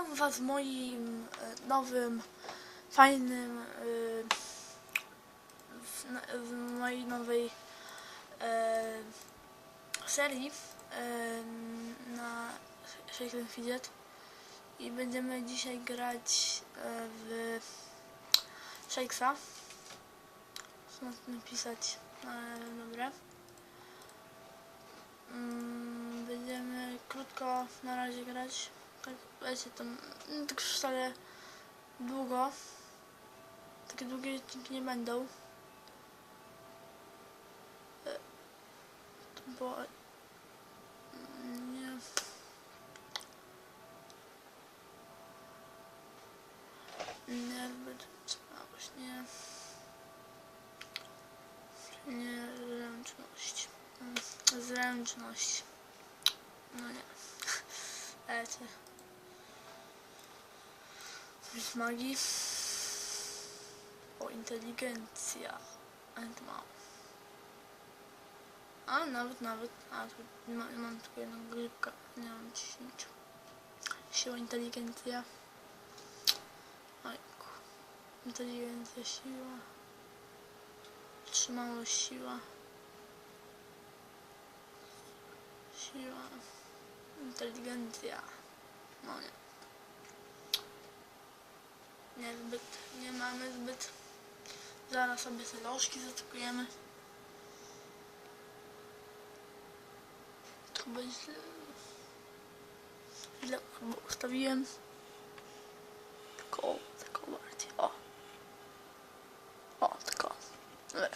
Witam Was w moim e, nowym, fajnym, e, w, mojej nowej e, serii na Shaken Fidget i będziemy dzisiaj grać w Shakesa. Co napisać? Dobra. Mm, Będziemy krótko na razie grać. Wiecie, tam no, tak wcale długo. Takie długie odcinki nie będą. E, Bo... mm, Nie... Nie, trzymałość, nie... Nie, zręczność. Mm, Zręczność. No nie. Wiecie. Użyć magii. O, inteligencja. To mało. A, nawet, nawet. A, tu ma, mam tylko jedną grypkę. Nie mam 10. Siła, inteligencja. Ojku. Inteligencja, siła. Trzymałość, siła. Siła. Inteligencja. No nie. Nie nie mamy zbyt. Zaraz sobie te lożki zatkujemy. To będzie źle. Źle ustawiłem. Tylko, tylko bardziej. O. O, tylko. Dobra.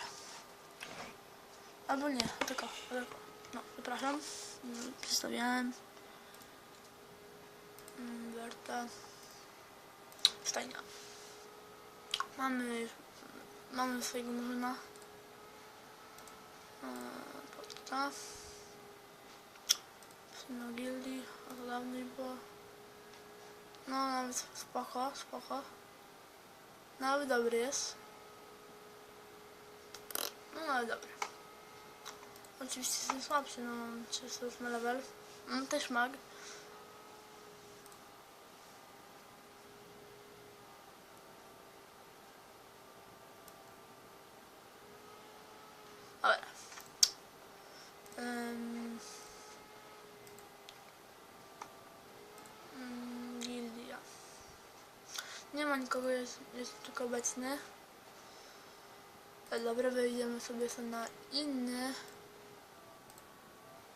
Albo nie, tylko, tylko. No, przepraszam. Mm, Przedstawiałem. Mm, Stajnia. Mamy, mamy swojego murzyna. Eee, Porta. Syno gildii, a to dawno już było. No nawet spoko, spoko. Nawet dobry jest. No ale dobry. Oczywiście jestem słabszy, no mam 308 level. Mam też mag. Dobra. Ym. Mm, Gildia. Nie ma nikogo, jest, jest tylko obecny. Dobra, wejdziemy sobie na inny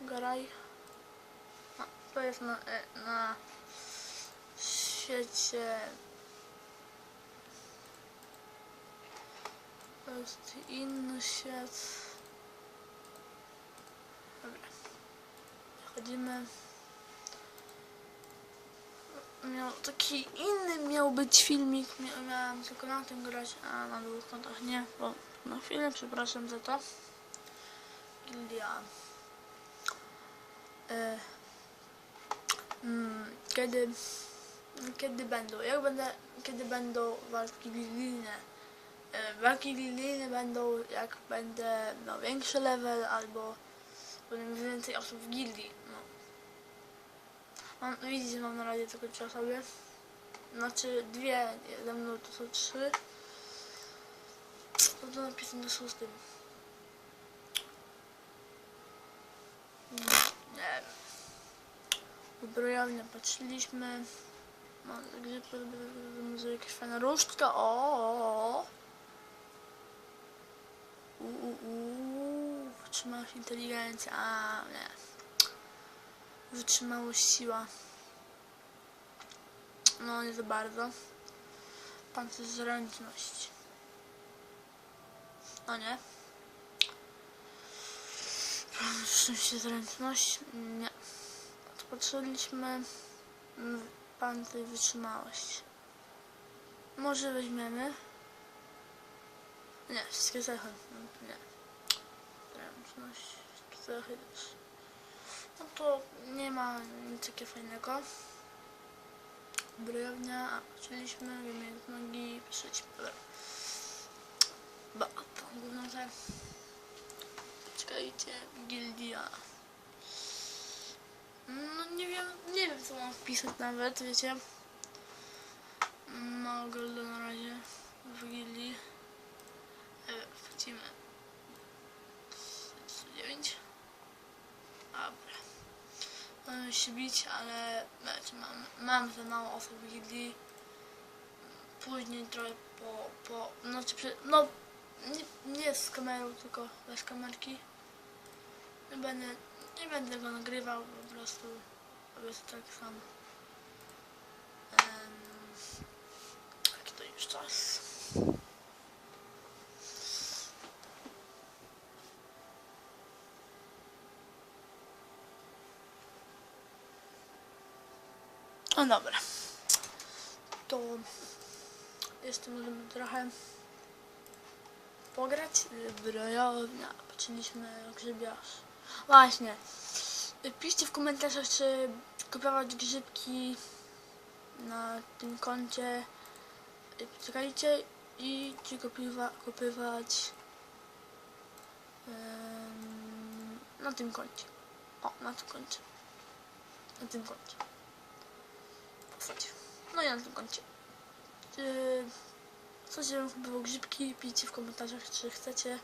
Garaj. A, to jest na, e, na świecie. To jest inny świat. Dobra. Chodzimy. Miał taki inny miał być filmik. Mia- Miałam tylko na tym grać, a na dwóch kontach nie, bo na chwilę przepraszam za to. Gildia. E, mm, kiedy, kiedy będą, jak będę, kiedy będą walki lilijne. E, walki lilijne będą jak będę miał większy level albo będę więcej osób w gildii. No. Mam, widzicie, mam na razie tylko trzy osoby. Znaczy dwie, ze mną to są trzy. To to napisane do szóstym. Nie wiem. Zbrojownia patrzyliśmy. Mam gdzie może jakaś fajna różdżka. O, o, o. U, u, u. Wytrzymałość inteligencja. A, nie. Wytrzymałość siła. No, nie za bardzo. Pancerz zręczność. No nie. Szczęście zręczność? Nie. W pancerz wytrzymałość. Może weźmiemy. Nie, wszystkie cechy. Nie. Zręczność. Cechy też. No to nie ma nic takiego fajnego. Brojownia, a patrzyliśmy, wymienić nogi, patrzyliśmy. Dobra. Ba, to główną rzecz. Czekajcie, gildia. No nie wiem, nie wiem co mam wpisać nawet, wiecie. Mało golda na razie w Wigilii. E, Wchodzimy. 9. Dobra. Mamy się bić, ale wiecie, mam, mam za mało osób w Wigilii. Później trochę po, po znaczy przy, no nie, nie z kamerą, tylko bez kamerki. Nie będę, nie będę go nagrywał, po prostu robię to tak samo. Jaki to już czas? No dobra. To jeszcze możemy trochę pograć. Brojownia. Patrzyliśmy grzybiarz. Właśnie. Piszcie w komentarzach, czy kupować grzybki na tym koncie. Czekajcie i czy kupiwa, kupywać na tym koncie. O, na tym koncie. Na tym koncie. Wsadź. No i na tym. Czy chcecie, żebym kupował grzybki? Piszcie w komentarzach, czy chcecie.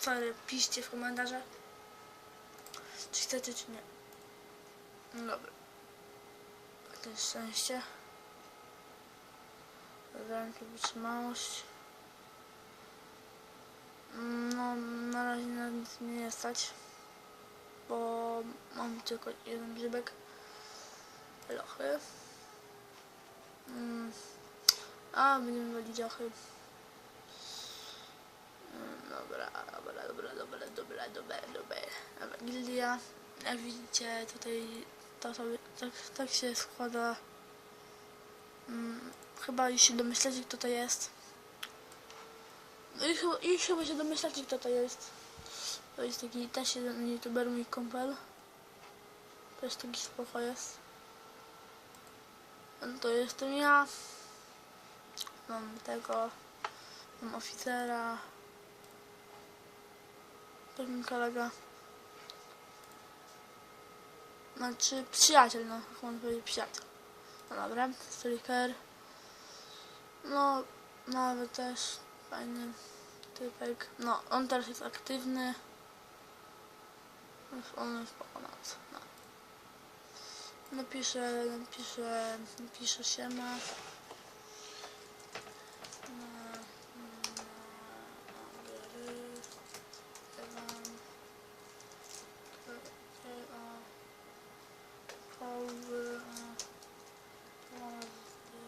Sorry, piszcie w komentarzach. Czy chcecie, czy nie. No dobra. To jest szczęście. Ręki wytrzymałość. No, na razie na nic nie stać. Bo mam tylko jeden grzybek. Lochy. Mm. A, będziemy walić lochy. Mm, Dobra, dobra, dobra, dobra, dobra, dobra, dobra. Dobra, gildia. Jak widzicie, tutaj to sobie, tak, tak się składa. Mm, chyba już się domyślacie, kto to jest. No i chyba, i chyba się domyślacie, kto to jest. To jest taki też jeden youtuber, mój kumpel. Też taki spoko jest. To jestem ja. Mam tego. Mam oficera. To kolega. Znaczy przyjaciel, no. Jak można powiedzieć przyjaciel. No dobra, striker. No, nawet też fajny typek. No, on teraz jest aktywny. Więc On jest. No. Napiszę, napiszę, napiszę się ma. Na, na, gry, Ewan, K- a, Koły, a, Gwiazdy.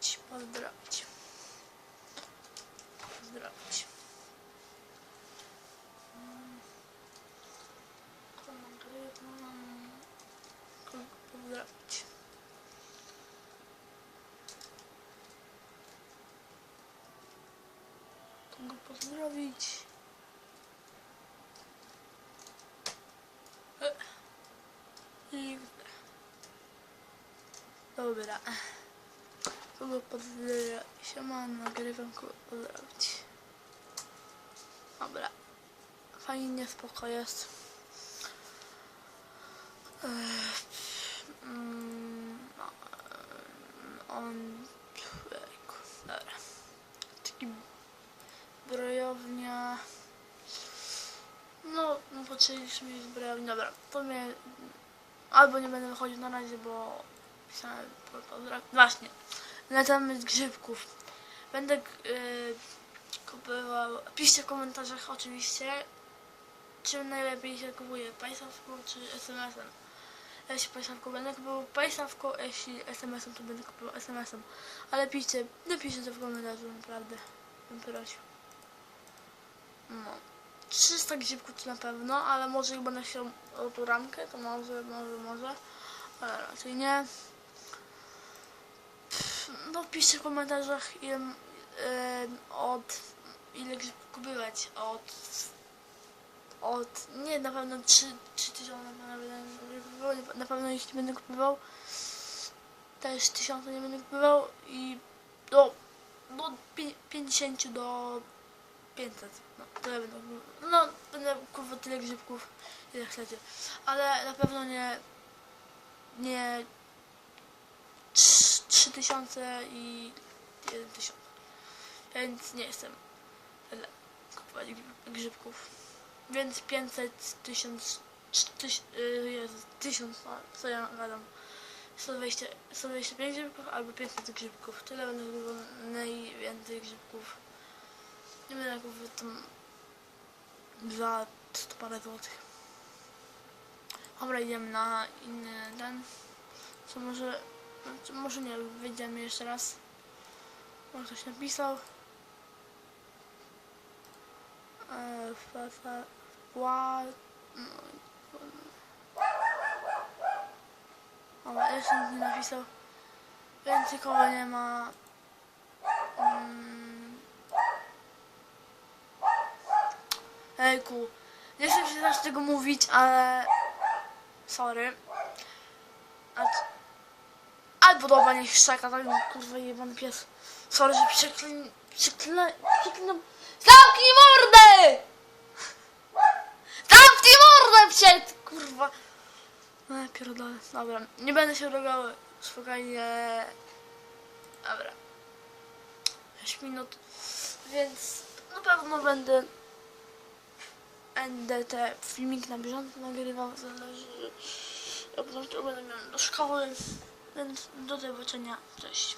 Ci pozdrowić. Pozdrowić. Mm. To nagrywam. Kogo pozdrowić? Kogo pozdrowić? E. I... Dobra. Kogo pozdrowić? Siema, nagrywam kogo pozdrowić. Dobra. Fajnie, spoko jest. Ech, mm, no, em, on... Ejku, Dobra. Taki brojownia. No, no poczęliśmy mieć brojownię. Dobra, to mnie... Albo nie będę wychodził na razie, bo pisałem. Właśnie. Na temat grzybków. Będę yy, kupował... Piszcie w komentarzach oczywiście, czym najlepiej się kupuje, pajsawką czy SMS-em. Jeśli pajsawką będę kupował pajsawką, jeśli SMS-em to będę kupował SMS-em. Ale piszcie, napiszcie to w komentarzu, naprawdę. Bym prosił. No. 300 grzybków to na pewno, ale może jak będę chciał o ramkę, to może, może, może. Ale raczej nie. No piszcie w komentarzach ile, em, od ile grzybków kupować. Od od nie na pewno 3, 3 tysiące na pewno, na pewno ich nie będę kupował też tysiące nie będę kupował i do, do pi- 50 do 500 no tyle kupował. no będę kupował tyle grzybków ile chcecie ale na pewno nie nie 3000 i 1000. Więc nie jestem tyle kupować grzyb- grzybków. Więc 500, 1000, 1000, yy, Jezu, 1000, no, co ja gadam. 120, 125 grzybków albo 500 grzybków. Tyle będę kupował najwięcej grzybków. Nie będę kupować tam za 100 parę złotych. Dobra, idziemy na inny ten. Co może, znaczy może nie, wyjdziemy jeszcze raz. Może ktoś napisał. Eee, fa, fa, ła, no, o, jeszcze nic nie napisał. Więcej kogo nie ma. Mm. Ejku, nie chcę się teraz tego mówić, ale sorry. Albo dobra, niech szczeka, tak kurwa jebany pies. Sorry, że przeklin... Przeklin... Przeklinam... Zamknij mordę! Zamknij mordę przed, kurwa. No pierdolę. Dobra, nie będę się rogały. Spokojnie. Dobra. 6 minut. Więc na pewno będę będę te filmik na bieżąco nagrywał, zależy jak będę miał do szkoły, więc do zobaczenia, cześć.